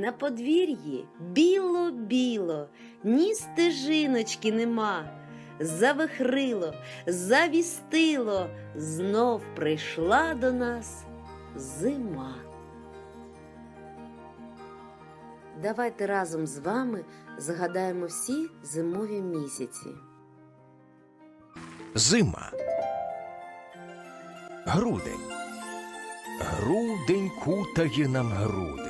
На подвір'ї біло-біло, ні стежиночки нема. Завихрило, завістило, знов прийшла до нас зима. Давайте разом з вами згадаємо всі зимові місяці. Зима. Грудень. Грудень кутає нам груди.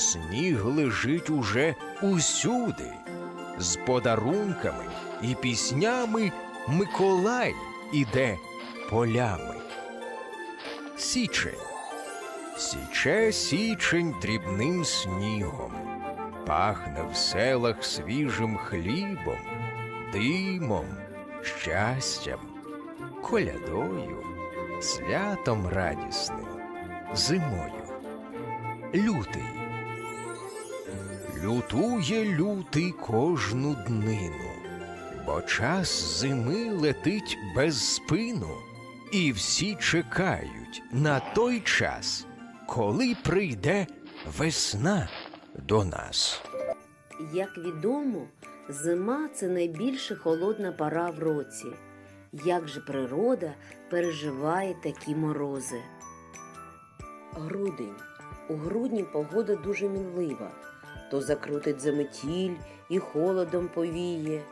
Сніг лежить уже усюди. З подарунками і піснями Миколай іде полями. Січень. Січе січень дрібним снігом. Пахне в селах свіжим хлібом, димом, щастям, колядою, святом радісним, зимою. Лютий. Лютує лютий кожну днину, бо час зими летить без спину, і всі чекають на той час, коли прийде весна до нас. Як відомо, зима це найбільше холодна пора в році. Як же природа переживає такі морози? Грудень. У грудні погода дуже мінлива. То закрутить заметіль і холодом повіє,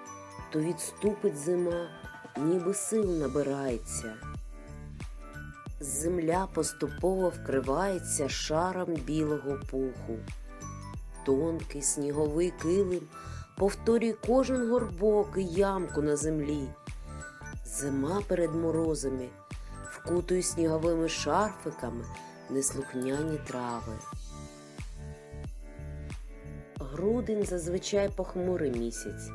то відступить зима, ніби сил набирається. Земля поступово вкривається шаром білого пуху. Тонкий сніговий килим повторює кожен горбок і ямку на землі. Зима перед морозами вкутує сніговими шарфиками неслухняні трави. Грудень зазвичай похмурий місяць,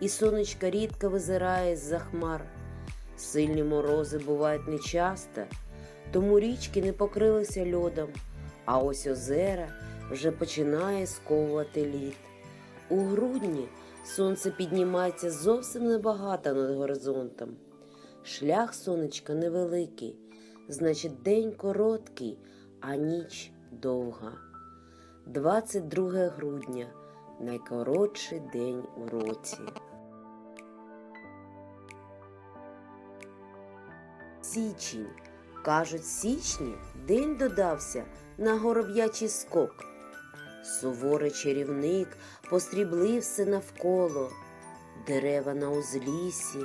і сонечка рідко визирає з-за хмар. Сильні морози бувають нечасто, тому річки не покрилися льодом, а ось озера вже починає сковувати лід. У грудні сонце піднімається зовсім небагато над горизонтом. Шлях сонечка невеликий, значить день короткий, а ніч довга. 22 грудня найкоротший день у році. Січень. Кажуть, січні день додався на гороб'ячий скок. Суворий чарівник постріблив все навколо, дерева на узлісі,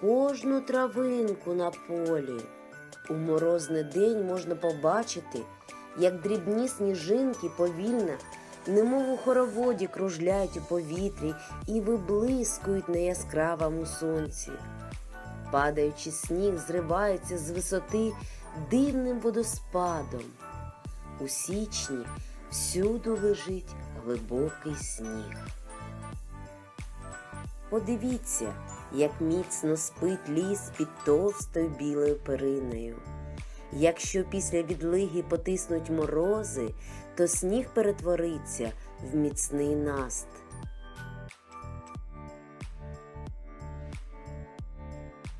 кожну травинку на полі. У морозний день можна побачити, як дрібні сніжинки повільно, немов у хороводі кружляють у повітрі і виблискують на яскравому сонці. Падаючи сніг зривається з висоти дивним водоспадом. У січні всюду лежить глибокий сніг. Подивіться, як міцно спить ліс під товстою білою периною. Якщо після відлиги потиснуть морози, то сніг перетвориться в міцний наст.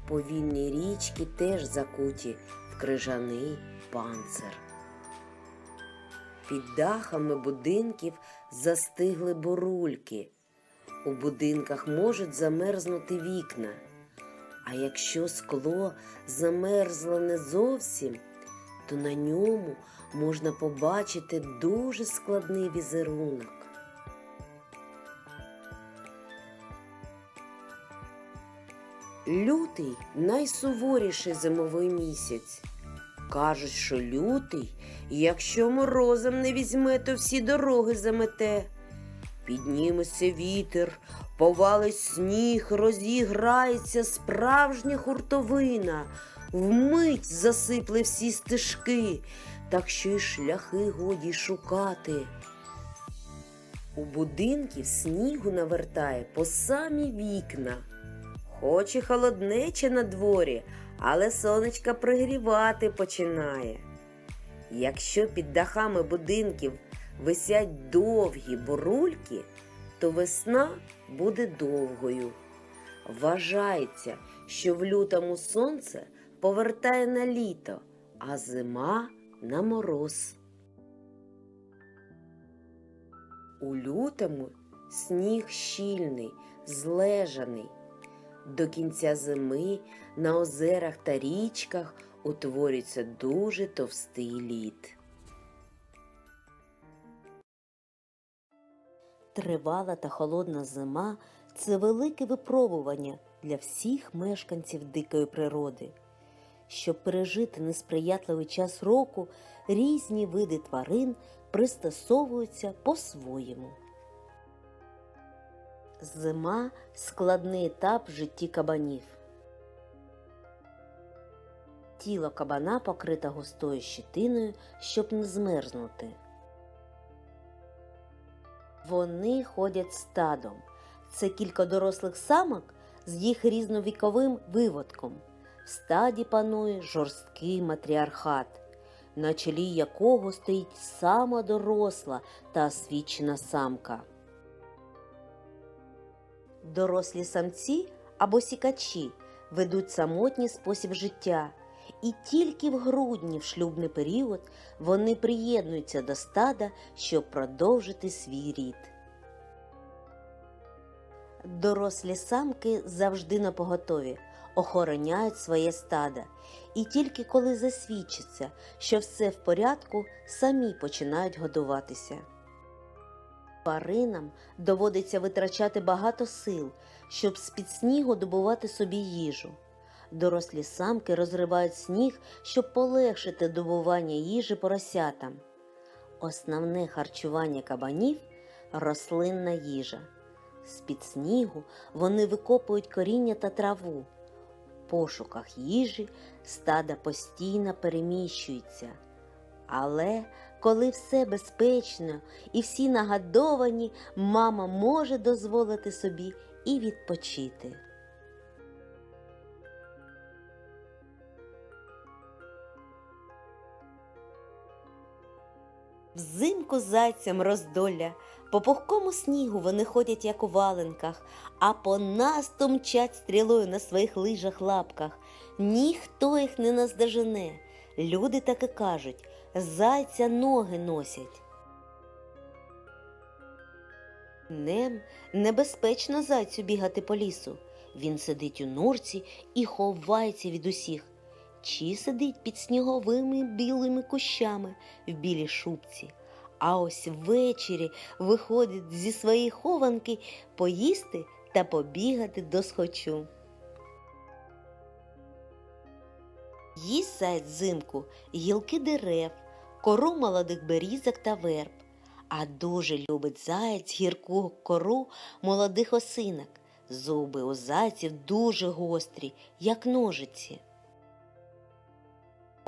Повільні річки теж закуті в крижаний панцир. Під дахами будинків застигли бурульки. У будинках можуть замерзнути вікна. А якщо скло замерзло не зовсім, то на ньому можна побачити дуже складний візерунок. Лютий найсуворіший зимовий місяць. Кажуть, що лютий, якщо морозом не візьме, то всі дороги замете. Підніметься вітер, повалить сніг, розіграється справжня хуртовина, вмить засипле всі стежки, так що й шляхи годі шукати. У будинків снігу навертає по самі вікна. Хоч і холоднече на дворі, але сонечка пригрівати починає. Якщо під дахами будинків висять довгі бурульки, то весна буде довгою. Вважається, що в лютому сонце повертає на літо, а зима на мороз. У лютому сніг щільний, злежаний. До кінця зими на озерах та річках утворюється дуже товстий лід. Тривала та холодна зима це велике випробування для всіх мешканців дикої природи. Щоб пережити несприятливий час року, різні види тварин пристосовуються по-своєму. Зима складний етап в житті кабанів. Тіло кабана покрите густою щитиною, щоб не змерзнути. Вони ходять стадом. Це кілька дорослих самок з їх різновіковим виводком. В стаді панує жорсткий матріархат, на чолі якого стоїть сама доросла та освічена самка. Дорослі самці або сікачі ведуть самотній спосіб життя, і тільки в грудні в шлюбний період вони приєднуються до стада, щоб продовжити свій рід. Дорослі самки завжди на поготові, охороняють своє стадо, і тільки коли засвідчиться, що все в порядку, самі починають годуватися. Тваринам доводиться витрачати багато сил, щоб з-під снігу добувати собі їжу. Дорослі самки розривають сніг, щоб полегшити добування їжі поросятам. Основне харчування кабанів рослинна їжа. З-під снігу вони викопують коріння та траву. Пошуках їжі стада постійно переміщуються. Але коли все безпечно і всі нагадовані, мама може дозволити собі і відпочити. Взимку зайцям роздолля, по пухкому снігу вони ходять, як у валенках, а по нас то мчать стрілою на своїх лижах лапках. Ніхто їх не наздожене. Люди так і кажуть, зайця ноги носять. Днем небезпечно зайцю бігати по лісу. Він сидить у норці і ховається від усіх. Чи сидить під сніговими білими кущами в білій шубці. А ось ввечері виходить зі своєї хованки поїсти та побігати до схочу. Їсть взимку гілки дерев, кору молодих берізок та верб. А дуже любить заяць гірку кору молодих осинок. Зуби у зайців дуже гострі, як ножиці.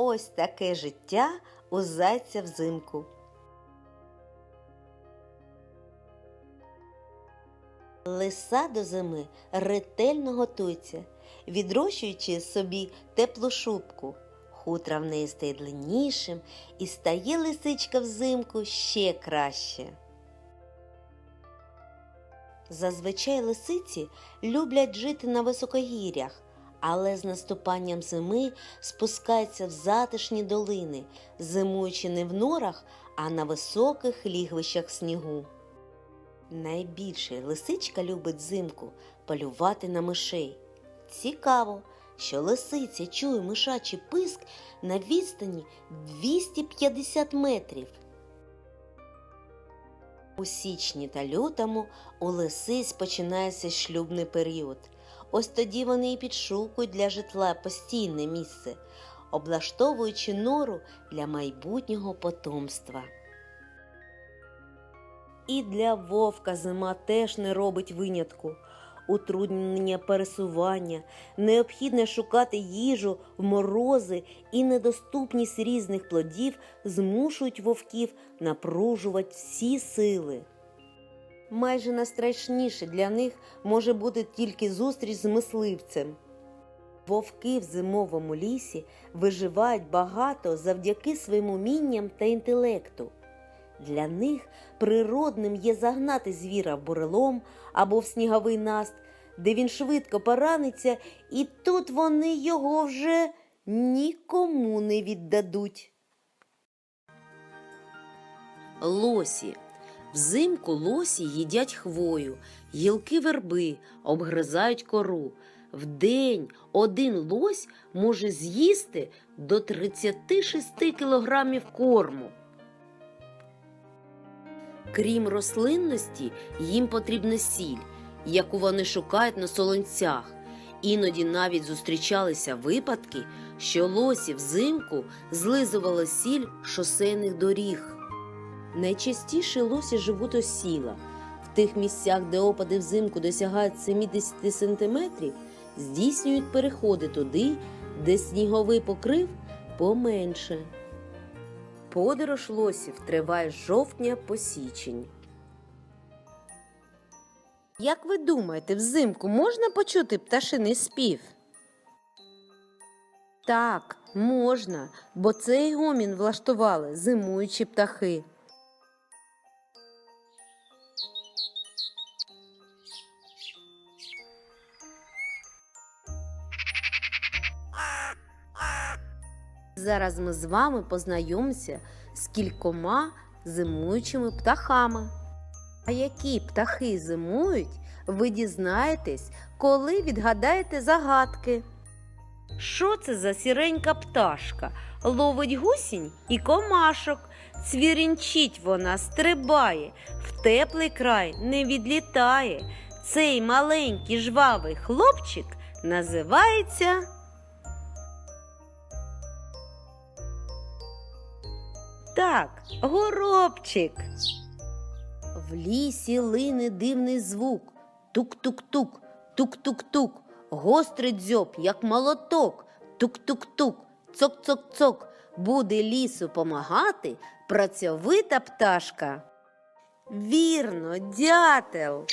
Ось таке життя у зайця взимку. Лиса до зими ретельно готується, відрощуючи собі теплу шубку. Хутра в неї стає длиннішим і стає лисичка взимку ще краще. Зазвичай лисиці люблять жити на високогір'ях, але з наступанням зими спускаються в затишні долини, зимуючи не в норах, а на високих лігвищах снігу. Найбільше лисичка любить взимку полювати на мишей. Цікаво, що лисиця чує мишачий писк на відстані 250 метрів. У січні та лютому у лисиць починається шлюбний період. Ось тоді вони і підшукують для житла постійне місце, облаштовуючи нору для майбутнього потомства. І для вовка зима теж не робить винятку. Утруднення пересування, необхідне шукати їжу морози і недоступність різних плодів змушують вовків напружувати всі сили. Майже найстрашніше для них може бути тільки зустріч з мисливцем. Вовки в зимовому лісі виживають багато завдяки своїм умінням та інтелекту. Для них природним є загнати звіра в бурелом або в сніговий наст, де він швидко пораниться, і тут вони його вже нікому не віддадуть. Лосі Взимку лосі їдять хвою, гілки верби, обгризають кору. Вдень один лось може з'їсти до 36 кілограмів корму. Крім рослинності, їм потрібна сіль, яку вони шукають на солонцях. Іноді навіть зустрічалися випадки, що лосі взимку злизували сіль шосейних доріг. Найчастіше лосі живуть осіла. В тих місцях, де опади взимку досягають 70 см, здійснюють переходи туди, де сніговий покрив поменше. Подорож лосів триває з жовтня по січень. Як ви думаєте, взимку можна почути пташиний спів? Так, можна, бо цей гомін влаштували зимуючі птахи. Зараз ми з вами познайомимося з кількома зимуючими птахами. А які птахи зимують, ви дізнаєтесь, коли відгадаєте загадки. Що це за сіренька пташка? Ловить гусінь і комашок. Цвірінчить вона стрибає, в теплий край не відлітає. Цей маленький жвавий хлопчик називається. Так, горобчик. В лісі лине дивний звук. Тук-тук-тук, тук-тук-тук. Гострий дзьоб, як молоток. Тук-тук-тук, цок-цок-цок. Буде лісу помагати працьовита пташка. Вірно, дятел.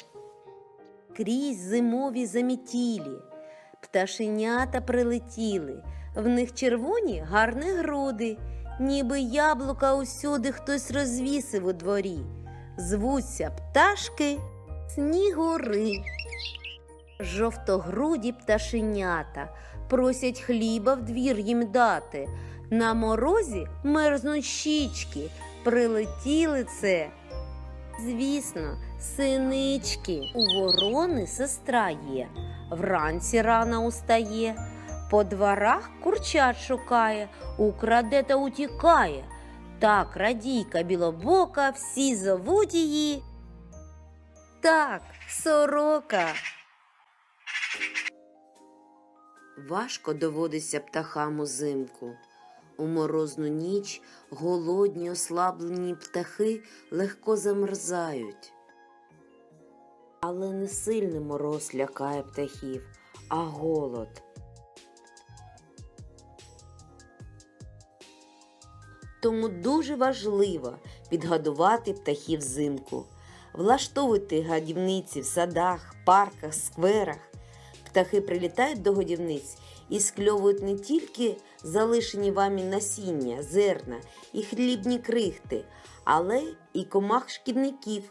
Крізь зимові замітілі. Пташенята прилетіли. В них червоні гарні груди, ніби яблука усюди хтось розвісив у дворі. Звуться пташки снігури. Жовтогруді пташенята просять хліба в двір їм дати. На морозі мерзнуть щічки, прилетіли це. Звісно, синички. У ворони сестра є, вранці рано устає, по дворах курчат шукає, украде та утікає. Так, радійка білобока, всі зовуть її. Так, сорока. Важко доводиться птахам узимку. У морозну ніч голодні ослаблені птахи легко замерзають. Але не сильний мороз лякає птахів, а голод. Тому дуже важливо підгодувати птахів взимку. Влаштовуйте гадівниці в садах, парках, скверах. Птахи прилітають до годівниць і скльовують не тільки залишені вами насіння, зерна і хлібні крихти, але і комах шкідників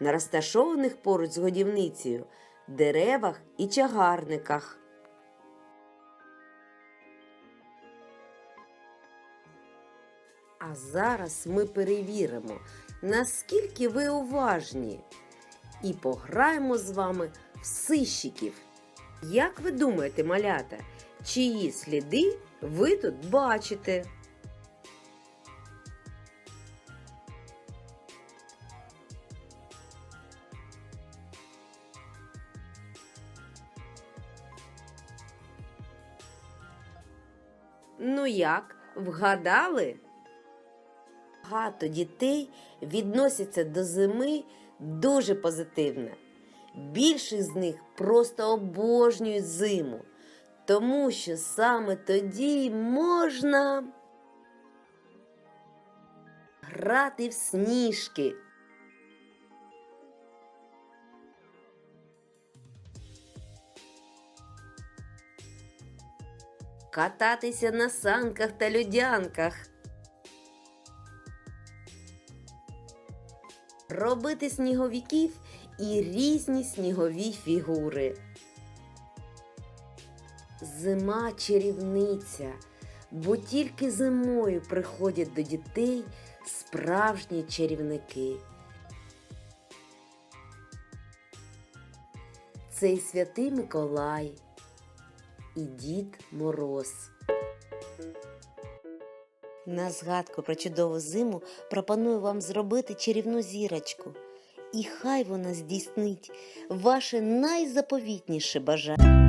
на розташованих поруч з годівницею, деревах і чагарниках. А зараз ми перевіримо, наскільки ви уважні, і пограємо з вами в сищиків. Як ви думаєте, малята, чиї сліди ви тут бачите? Ну як, вгадали? Багато дітей відносяться до зими дуже позитивно. Більшість з них просто обожнюють зиму, тому що саме тоді можна грати в сніжки. Кататися на санках та людянках. робити сніговиків і різні снігові фігури. Зима чарівниця, бо тільки зимою приходять до дітей справжні чарівники. Цей святий Миколай і Дід Мороз. На згадку про чудову зиму пропоную вам зробити чарівну зірочку. І хай вона здійснить ваше найзаповітніше бажання.